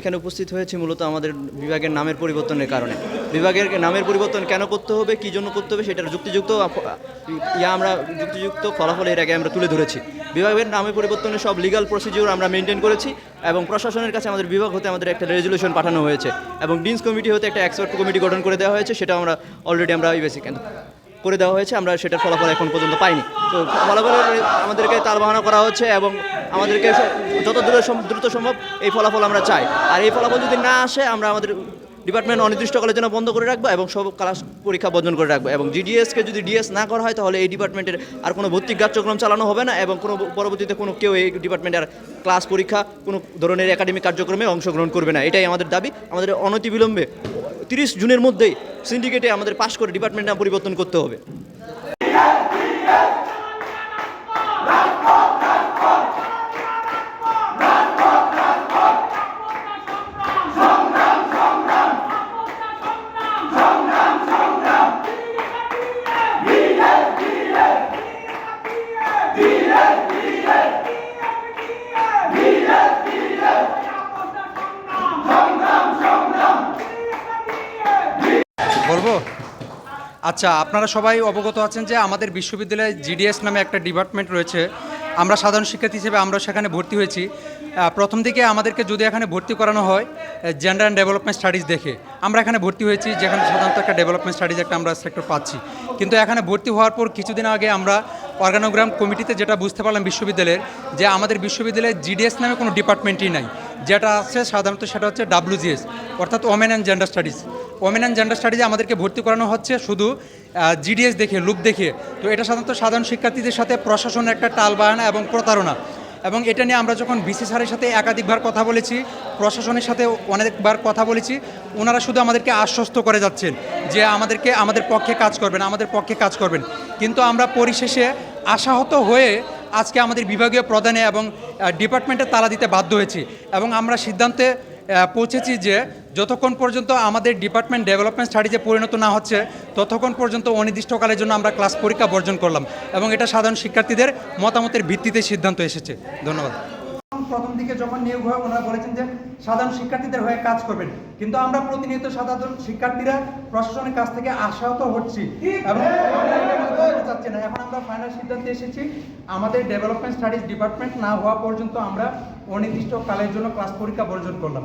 এখানে উপস্থিত হয়েছি মূলত আমাদের বিভাগের নামের পরিবর্তনের কারণে। বিভাগের নামের পরিবর্তন কেন করতে হবে, কী জন্য করতে হবে সেটার যুক্তিযুক্ত ইয়া আমরা যুক্তিযুক্ত ফলাফল এর আগে আমরা তুলে ধরেছি। বিভাগের নামের পরিবর্তনের সব লিগাল প্রসিডিউর আমরা মেনটেন করেছি এবং প্রশাসনের কাছে আমাদের বিভাগ হতে আমাদের একটা রেজলিউশন পাঠানো হয়েছে এবং ডিনস কমিটি হতে একটা এক্সপার্ট কমিটি গঠন করে দেওয়া হয়েছে সেটা আমরা অলরেডি আমরা বেসিক করে দেওয়া হয়েছে, আমরা সেটার ফলাফল এখন পর্যন্ত পাইনি। তো ফলাফলের আমাদেরকে তাল বাহানা করা হচ্ছে এবং আমাদেরকে যত দ্রুত দ্রুত সম্ভব এই ফলাফল আমরা চাই। আর এই ফলাফল যদি না আসে, আমরা আমাদের ডিপার্টমেন্ট অনির্দিষ্টকালের জন্য বন্ধ করে রাখব এবং সব ক্লাস পরীক্ষা বর্জন করে রাখব এবং জিডিএসকে যদি ডিএস না করা হয়, তাহলে এই ডিপার্টমেন্টের আর কোনো ভর্তি কার্যক্রম চালানো হবে না এবং কোনো পরবর্তীতে কোনো কেউ এই ডিপার্টমেন্টের ক্লাস পরীক্ষা কোনো ধরনের একাডেমিক কার্যক্রমে অংশগ্রহণ করবে না। এটাই আমাদের দাবি। আমাদের অনতিবিলম্বে তিরিশ জুনের মধ্যেই সিন্ডিকেটে আমাদের পাশ করে ডিপার্টমেন্ট নাম পরিবর্তন করতে হবে। বলব আচ্ছা আপনারা সবাই অবগত আছেন যে আমাদের বিশ্ববিদ্যালয়ে জিডিএস নামে একটা ডিপার্টমেন্ট রয়েছে। আমরা সাধারণ শিক্ষার্থী হিসেবে আমরা সেখানে ভর্তি হয়েছি। প্রথম দিকে আমাদেরকে যদি এখানে ভর্তি করানো হয় জেন্ডার অ্যান্ড ডেভেলপমেন্ট স্টাডিজ দেখে, আমরা এখানে ভর্তি হয়েছি, যেখানে সাধারণত একটা ডেভেলপমেন্ট স্টাডিজ একটা আমরা সেক্টর পাচ্ছি। কিন্তু এখানে ভর্তি হওয়ার পর কিছুদিন আগে আমরা অর্গানোগ্রাম কমিটিতে যেটা বুঝতে পারলাম বিশ্ববিদ্যালয়ের, যে আমাদের বিশ্ববিদ্যালয়ে জিডিএস নামে কোনো ডিপার্টমেন্টই নাই। যেটা আছে সাধারণত সেটা হচ্ছে ডাব্লিউজিএস অর্থাৎ women and gender studies women and gender স্টাডিজে আমাদেরকে ভর্তি করানো হচ্ছে শুধু জিডিএস দেখে লুক দেখে। তো এটা সাধারণত সাধারণ শিক্ষার্থীদের সাথে প্রশাসনের একটা টালবাহানা এবং প্রতারণা। এবং এটা নিয়ে আমরা যখন বিসি স্যারের সাথে একাধিকবার কথা বলেছি, প্রশাসনের সাথে অনেকবার কথা বলেছি, ওনারা শুধু আমাদেরকে আশ্বস্ত করে যাচ্ছেন যে আমাদেরকে, আমাদের পক্ষে কাজ করবেন, আমাদের পক্ষে কাজ করবেন। কিন্তু আমরা পরিশেষে আশাহত হয়ে আজকে আমাদের বিভাগীয় প্রধানে এবং ডিপার্টমেন্টে তালা দিতে বাধ্য হয়েছি এবং আমরা সিদ্ধান্তে পৌঁছেছি যে যতক্ষণ পর্যন্ত আমাদের ডিপার্টমেন্ট ডেভেলপমেন্ট স্টাডিজে পরিণত না হচ্ছে, ততক্ষণ পর্যন্ত অনির্দিষ্টকালের জন্য আমরা ক্লাস পরীক্ষা বর্জন করলাম এবং এটা সাধারণ শিক্ষার্থীদের মতামতের ভিত্তিতে সিদ্ধান্ত এসেছে। ধন্যবাদ। দিকে যখন নিয়োগ হয়, ওনারা বলেছেন যে সাধারণ শিক্ষার্থীদের হয়ে কাজ করবেন। কিন্তু আমরা প্রতিনিয়ত সাধারণ শিক্ষার্থীরা প্রশাসনের কাছ থেকে আশাহত হচ্ছি এবং এখন আমরা ফাইনাল সিদ্ধান্তে এসেছি। আমাদের ডেভেলপমেন্ট স্টাডিজ ডিপার্টমেন্ট না হওয়া পর্যন্ত আমরা অনির্দিষ্ট কালের জন্য ক্লাস পরীক্ষা বর্জন করলাম।